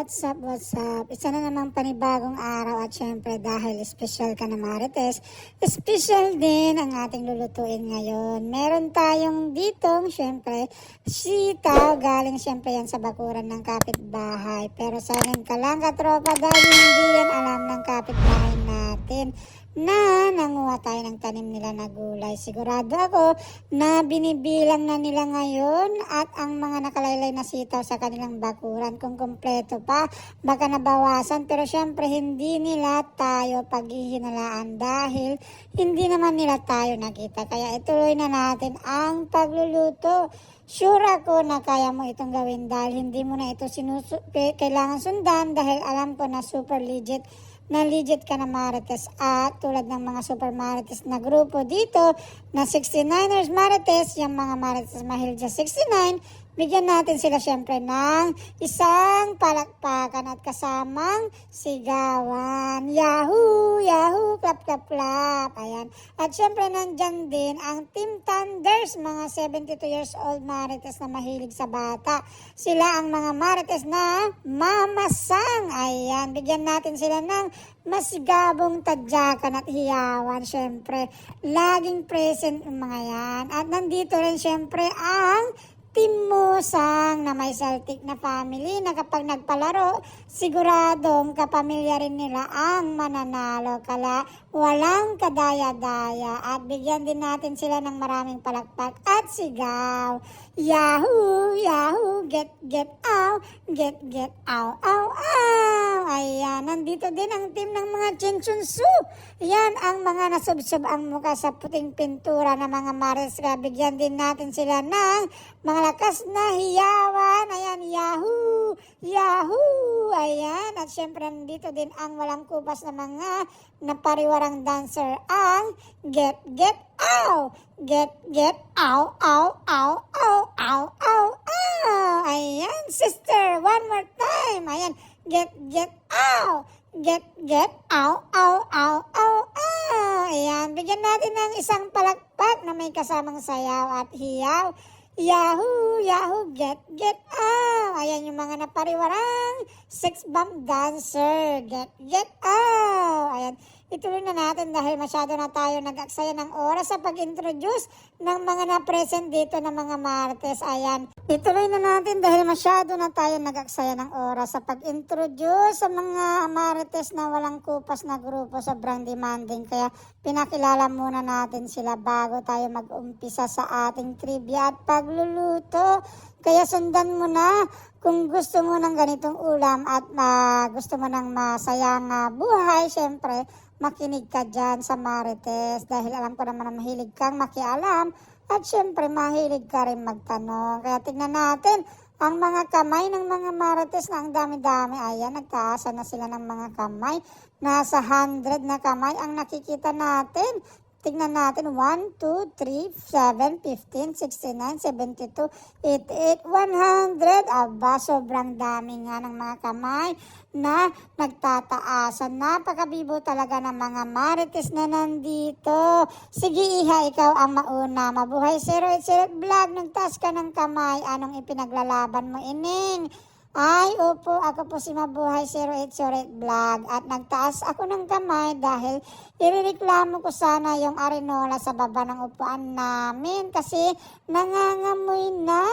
what's up, what's up? Isa na namang panibagong araw at syempre dahil special ka na Marites, special din ang ating lulutuin ngayon. Meron tayong ditong syempre sitaw, galing syempre yan sa bakuran ng kapitbahay. Pero sanin ka lang katropa dahil hindi yan alam ng kapitbahay natin na nanguha tayo ng tanim nila na gulay. Sigurado ako na binibilang na nila ngayon at ang mga nakalaylay na sitaw sa kanilang bakuran kung kompleto pa, baka nabawasan. Pero syempre hindi nila tayo paghihinalaan dahil hindi naman nila tayo nakita. Kaya ituloy na natin ang pagluluto. Sure ako na kaya mo itong gawin dahil hindi mo na ito sinusu- kailangan sundan dahil alam ko na super legit na legit ka na Marites. At tulad ng mga super Marites na grupo dito na 69ers Marites, yung mga Marites Mahilja 69, bigyan natin sila syempre ng isang palakpakan at kasamang sigawan. Yahoo! Yahoo! Clap, clap, clap. Ayan. At syempre nandyan din ang Team Thunders, mga 72 years old Marites na mahilig sa bata. Sila ang mga Marites na mamasang. Ayan. Bigyan natin sila ng masigabong tadyakan at hiyawan. Syempre, laging present yung mga yan. At nandito rin syempre ang Team Musang na may Celtic na family na kapag nagpalaro, siguradong kapamilya rin nila ang mananalo. Kala walang kadaya-daya at bigyan din natin sila ng maraming palakpak at sigaw. Yahoo! Yahoo! Get, get, ow! Get, get, ow, ow, ow! Ayan, nandito din ang team ng mga Chinchunsu. Yan ang mga nasubsob ang muka sa puting pintura ng mga Maris. Kaya bigyan din natin sila ng mga lakas na hiyawan. Ayan, yahoo! Yahoo! Ayan, at syempre nandito din ang walang kupas na mga napariwarang dancer ang Get, Get, Ow! Get, Get, Ow, Ow, Ow, Ow, Ow, Ow, Ow! Ayan, sister, one more time. Ayan, Get, Get, Ow! Get, Get, Ow, Ow, Ow, Ow, Ow! Ayan, bigyan natin ng isang palakpak na may kasamang sayaw at hiyaw. Yahoo! Yahoo! Get, get, ow! Ayan yung mga napariwarang sex bomb dancer. Get, get, ow! Ayan. Ituloy na natin dahil masyado na tayo nag-aksaya ng oras sa pag-introduce ng mga na-present dito ng mga Martes. Ayan. Ituloy na natin dahil masyado na tayo nag-aksaya ng oras sa pag-introduce sa mga Martes na walang kupas na grupo. Sobrang demanding. Kaya pinakilala muna natin sila bago tayo mag-umpisa sa ating trivia at pagluluto. Kaya sundan mo na kung gusto mo ng ganitong ulam at ah, gusto mo ng masayang ah, buhay, syempre, makinig ka dyan sa Marites dahil alam ko naman na mahilig kang makialam at syempre mahilig ka rin magtanong. Kaya tignan natin ang mga kamay ng mga Marites na ang dami-dami. Ayan, nagtaasa na sila ng mga kamay. Nasa 100 na kamay ang nakikita natin. Tignan natin, 1, 2, 3, 7, 15, 69, 72, 88, 100. Aba, sobrang dami nga ng mga kamay na nagtataasan. Napakabibo talaga ng mga marites na nandito. Sige, Iha, ikaw ang mauna. Mabuhay 080 Vlog. Nagtaas ka ng kamay. Anong ipinaglalaban mo, Ining? Ay, opo, ako po si Mabuhay 0808 Vlog at nagtaas ako ng kamay dahil irireklamo ko sana yung arenola sa baba ng upuan namin kasi nangangamoy na.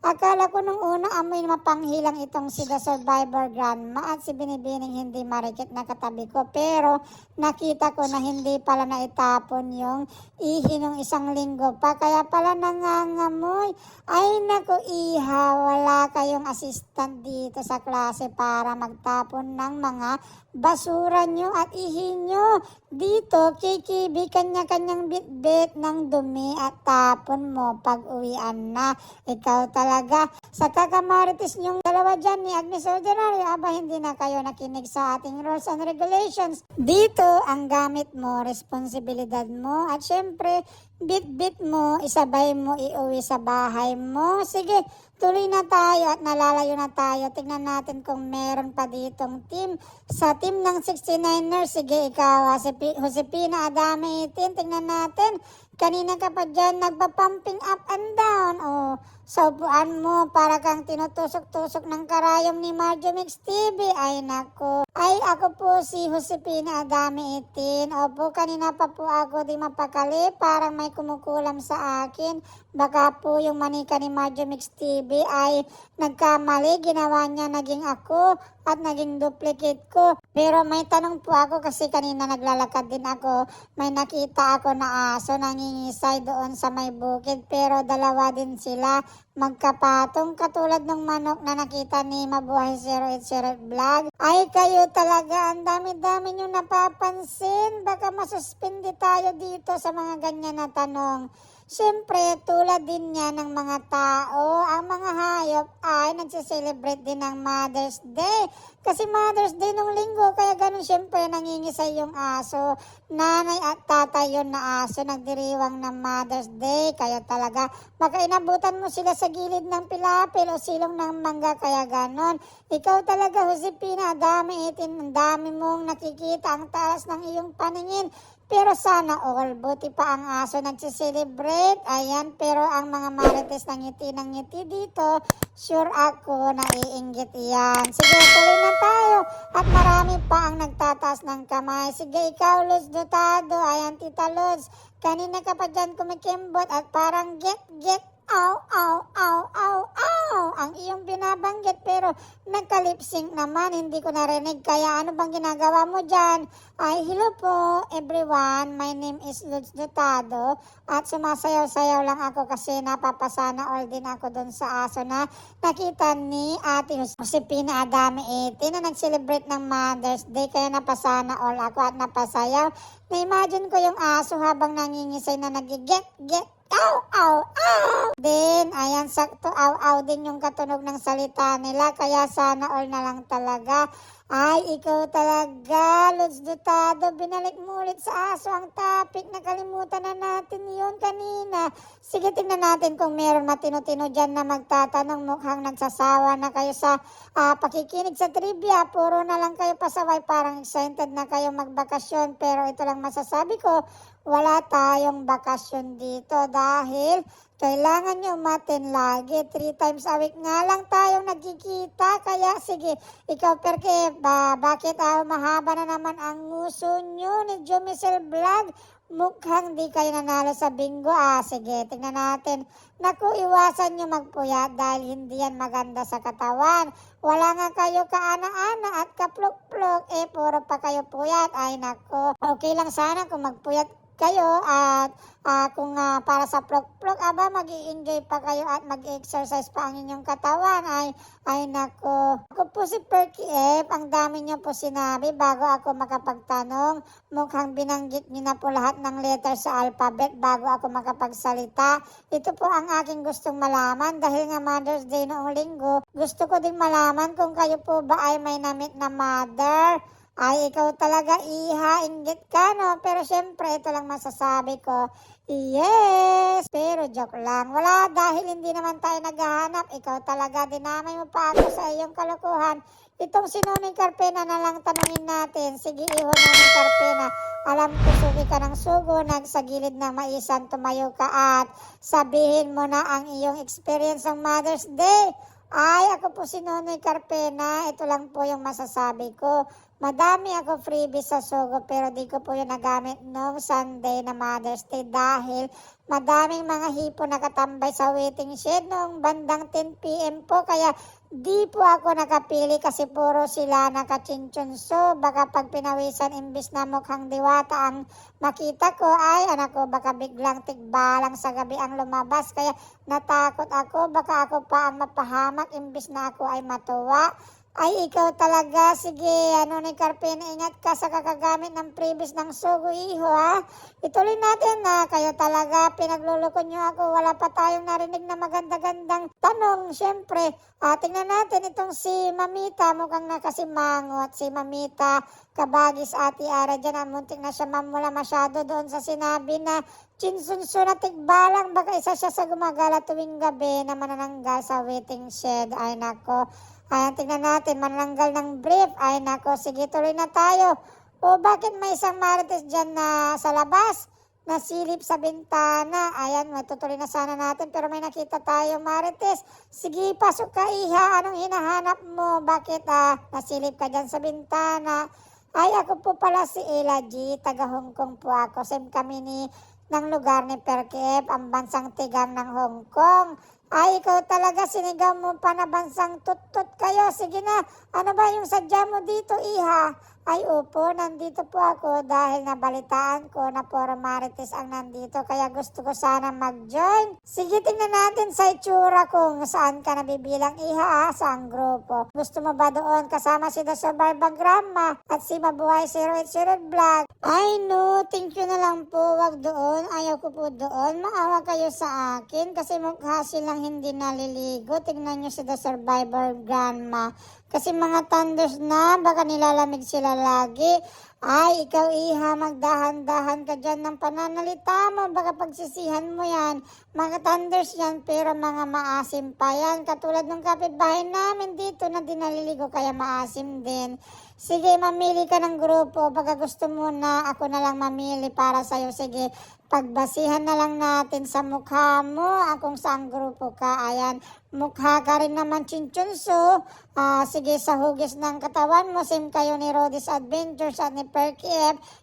Akala ko nung una amoy mapanghilang itong si The Survivor Grandma at si Binibining hindi marikit na katabi ko. Pero nakita ko na hindi pala naitapon yung ihi nung isang linggo pa. Kaya pala nangangamoy. Ay naku iha, wala kayong assistant dito sa klase para magtapon ng mga basura nyo at ihi nyo. Dito, kikibi kanya-kanyang bit-bit ng dumi at tapon mo pag uwian na. Ikaw talaga. Sa kakamaritis nyong dalawa dyan ni Agnes Ordinario, aba hindi na kayo nakinig sa ating rules and regulations. Dito, ang gamit mo, responsibilidad mo at syempre, bit-bit mo, isabay mo, iuwi sa bahay mo. Sige, tuloy na tayo at nalalayo na tayo. Tignan natin kung meron pa ditong team. Sa team ng 69ers, sige ikaw, ah, Josepina Adame 18, tignan natin. Kanina ka pa dyan nagpa-pumping up and down. Oh, sa upuan mo para kang tinutusok-tusok ng karayom ni Marjo Mix TV. Ay nako. Ay ako po si Josepina Adami Itin. Opo, kanina pa po ako di mapakali. Parang may kumukulam sa akin. Baka po yung manika ni Marjo Mix TV ay nagkamali. Ginawa niya naging ako at naging duplicate ko. Pero may tanong po ako kasi kanina naglalakad din ako. May nakita ako na aso nangingisay doon sa may bukid. Pero dalawa din sila magkapatong katulad ng manok na nakita ni Mabuhay 080 Vlog. Ay kayo talaga, ang dami-dami nyo napapansin. Baka masuspindi tayo dito sa mga ganyan na tanong. Siyempre, tulad din niya ng mga tao, ang mga hayop ay nagsiselebrate din ng Mother's Day. Kasi Mother's Day nung linggo, kaya ganun siyempre nangingisay yung aso. Nanay at tatay yun na aso, nagdiriwang ng Mother's Day. Kaya talaga, baka inabutan mo sila sa gilid ng pilapil o silong ng mangga, kaya ganon. Ikaw talaga, Josepina, dami itin, dami mong nakikita, ang taas ng iyong paningin. Pero sana all, buti pa ang aso nagsiselebrate. Ayan, pero ang mga marites ng ngiti ng ngiti dito, sure ako na iinggit yan. Sige, tuloy na tayo. At marami pa ang nagtataas ng kamay. Sige, ikaw, Luz Dotado. Ayan, Tita Luz. Kanina ka pa dyan kumikimbot at parang get, get, Aw, aw, aw, aw, aw. Ang iyong binabanggit pero nagkalipsing naman. Hindi ko narinig. Kaya ano bang ginagawa mo dyan? Ay, hello po everyone. My name is Lutz Dotado. At sumasayaw-sayaw lang ako kasi napapasana all din ako doon sa aso na nakita ni Ate Josepina Adame 18 na nag-celebrate ng Mother's Day. Kaya napasana all ako at napasayaw. Na-imagine ko yung aso habang nangingisay na nag-get, get, Ow, ow, ow! Then, ayan, sakto, ow, ow din yung katunog ng salita nila. Kaya sana all na lang talaga. Ay, ikaw talaga, Lods Dotado. Binalik mo ulit sa aso ang topic. Nakalimutan na natin yun kanina. Sige, tingnan natin kung meron matino-tino dyan na magtatanong. Mukhang nagsasawa na kayo sa ah, pakikinig sa trivia. Puro na lang kayo pasaway. Parang excited na kayo magbakasyon. Pero ito lang masasabi ko, wala tayong bakasyon dito dahil kailangan nyo umaten lagi. Three times a week nga lang tayong nagkikita. Kaya sige, ikaw perke, ba, bakit ah, mahaba na naman ang nguso nyo ni Jomicel Vlog? Mukhang di kayo nanalo sa bingo. Ah, sige, tingnan natin. Naku, iwasan nyo magpuyat dahil hindi yan maganda sa katawan. Wala nga kayo kaana-ana at kaplok-plok. Eh, puro pa kayo puyat. Ay, naku. Okay lang sana kung magpuyat kayo at ah, kung ah, para sa plok-plok, aba, mag enjoy pa kayo at mag-exercise pa ang inyong katawan. Ay, ay nako. Ako po si Perky F. Ang dami niyo po sinabi bago ako makapagtanong. Mukhang binanggit niyo na po lahat ng letter sa alphabet bago ako makapagsalita. Ito po ang aking gustong malaman dahil nga Mother's Day noong linggo. Gusto ko din malaman kung kayo po ba ay may namit na mother. Ay, ikaw talaga, iha, inggit ka, no? Pero syempre, ito lang masasabi ko. Yes! Pero joke lang. Wala, dahil hindi naman tayo naghahanap. Ikaw talaga, dinamay mo pa ako sa iyong kalokohan. Itong si Nonoy Carpena na lang tanungin natin. Sige, iho Nonoy Carpena. Alam ko, sugi ka ng sugo, nagsagilid ng maisan, tumayo ka at sabihin mo na ang iyong experience ng Mother's Day. Ay, ako po si Nonoy Carpena. Ito lang po yung masasabi ko. Madami ako freebies sa Sogo pero di ko po yun nagamit noong Sunday na Mother's Day dahil madaming mga hipo nakatambay sa waiting shed noong bandang 10pm po kaya di po ako nakapili kasi puro sila nakachinchonso. Baka pag pinawisan imbis na mukhang diwata ang makita ko ay anak ko baka biglang tigbalang sa gabi ang lumabas kaya natakot ako baka ako pa ang mapahamak imbis na ako ay matuwa. Ay, ikaw talaga. Sige, ano ni Carpena, ingat ka sa kakagamit ng previous ng sugo, iho, ha? Ituloy natin na kayo talaga, pinagluloko nyo ako. Wala pa tayong narinig na maganda-gandang tanong. Siyempre, ah, tingnan natin itong si Mamita, mukhang nakasimangot. Si Mamita, kabagis ati Ara dyan, ang muntik na siya mamula masyado doon sa sinabi na chinsunso na tigbalang, baka isa siya sa gumagala tuwing gabi na manananggal sa waiting shed. Ay, nako. Ayan, tingnan natin, mananggal ng brief. Ay, nako, sige, tuloy na tayo. O bakit may isang marites dyan na sa labas? nasilip sa bintana. Ayan, matutuloy na sana natin pero may nakita tayo Marites. Sige, pasok ka iha. Anong hinahanap mo? Bakit ah, nasilip ka dyan sa bintana? Ay, ako po pala si Ella G. Taga Hong Kong po ako. Same kami ni ng lugar ni Perkep, ang bansang tigang ng Hong Kong. Ay, ikaw talaga, sinigaw mo pa na bansang tutut kayo. Sige na, ano ba yung sadya mo dito, iha? Ay, opo, nandito po ako dahil nabalitaan ko na puro marites ang nandito. Kaya gusto ko sana mag-join. Sige, tingnan natin sa itsura kung saan ka nabibilang iha, ah, saang grupo. Gusto mo ba doon kasama si The Survivor Grandma at si Mabuhay 080 Vlog? Ay, no, thank you na lang po. Wag doon. Ayaw ko po doon. Maawa kayo sa akin kasi mukha silang hindi naliligo. Tingnan nyo si The Survivor Grandma. Kasi mga thunders na, baka nilalamig sila lagi. Ay, ikaw iha, magdahan-dahan ka dyan ng pananalita mo. Baka pagsisihan mo yan. Mga thunders yan, pero mga maasim pa yan. Katulad ng kapitbahay namin dito na dinaliligo, kaya maasim din. Sige, mamili ka ng grupo. Baka gusto mo na, ako na lang mamili para sa'yo. Sige, pagbasihan na lang natin sa mukha mo ah, kung saan grupo ka. Ayan, mukha ka rin naman chinchunso. Ah, sige, sa hugis ng katawan mo, same kayo ni Rodis Adventures at ni Perky.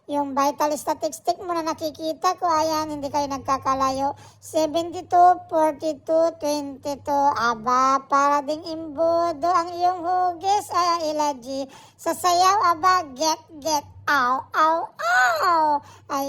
Yung vital statistic mo na nakikita ko, ayan, hindi kayo nagkakalayo. 72, 42, 22. Aba, para ding imbudo ang iyong hugis. Ay, ilaji. Sa sayaw, aba, get, get. Ow, ow!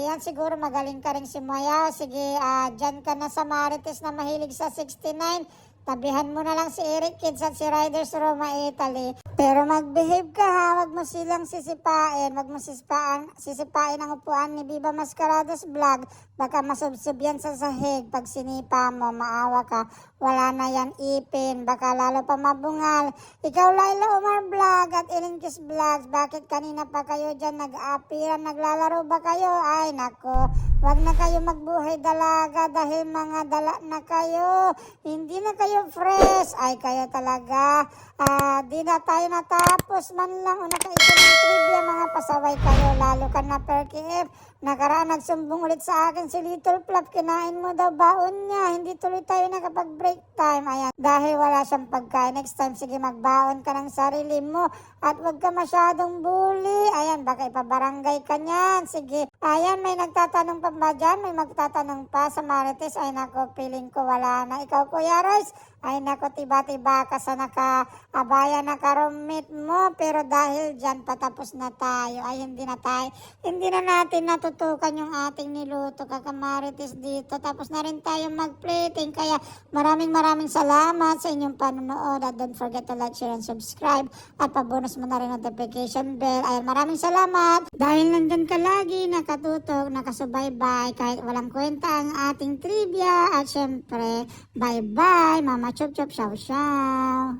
Ayan, siguro magaling ka rin si Maya. Sige, ah, dyan ka na sa Marites na mahilig sa 69. Tabihan mo na lang si Eric Kids at si Riders Roma Italy. Pero mag-behave ka ha, wag mo silang sisipain, wag mo sisipain, sisipain ang upuan ni Viva Mascarados Vlog. Baka masubsob yan sa sahig pag sinipa mo, maawa ka. Wala na yan ipin, baka lalo pa mabungal. Ikaw Laila Omar Vlog at Kiss Vlogs, bakit kanina pa kayo dyan nag-aapiran, naglalaro ba kayo? Ay nako, wag na kayo magbuhay dalaga dahil mga dala na kayo. Hindi na kayo fresh. Ay kayo talaga. Ah, di na tayo natapos man lang o nakaisa ng trivia mga pasaway kayo lalo ka na Perky F. Nakaraan nagsumbong ulit sa akin si Little Flop. Kinain mo daw baon niya. Hindi tuloy tayo nakapag break time. Ayan. Dahil wala siyang pagkain. Next time, sige magbaon ka ng sarili mo. At wag ka masyadong bully. Ayan, baka ipabarangay ka niyan. Sige. Ayan, may nagtatanong pa ba dyan? May magtatanong pa sa Marites. Ay nako, feeling ko wala na. Ikaw, Kuya Royce, ay nako, tiba-tiba ka sa naka-abaya na karumit mo. Pero dahil dyan, patapos na tayo. Ay, hindi na tayo. Hindi na natin natutukan yung ating niluto kakamarites dito. Tapos na rin tayo mag-plating. Kaya maraming maraming salamat sa inyong panonood. At don't forget to like, share, and subscribe. At pabonus mo na rin notification bell. Ayan, maraming salamat. Dahil nandyan ka lagi, nakatutok, nakasubaybay. Kahit walang kwenta ang ating trivia. At syempre, bye-bye. Mama Çöp çöp şav şav.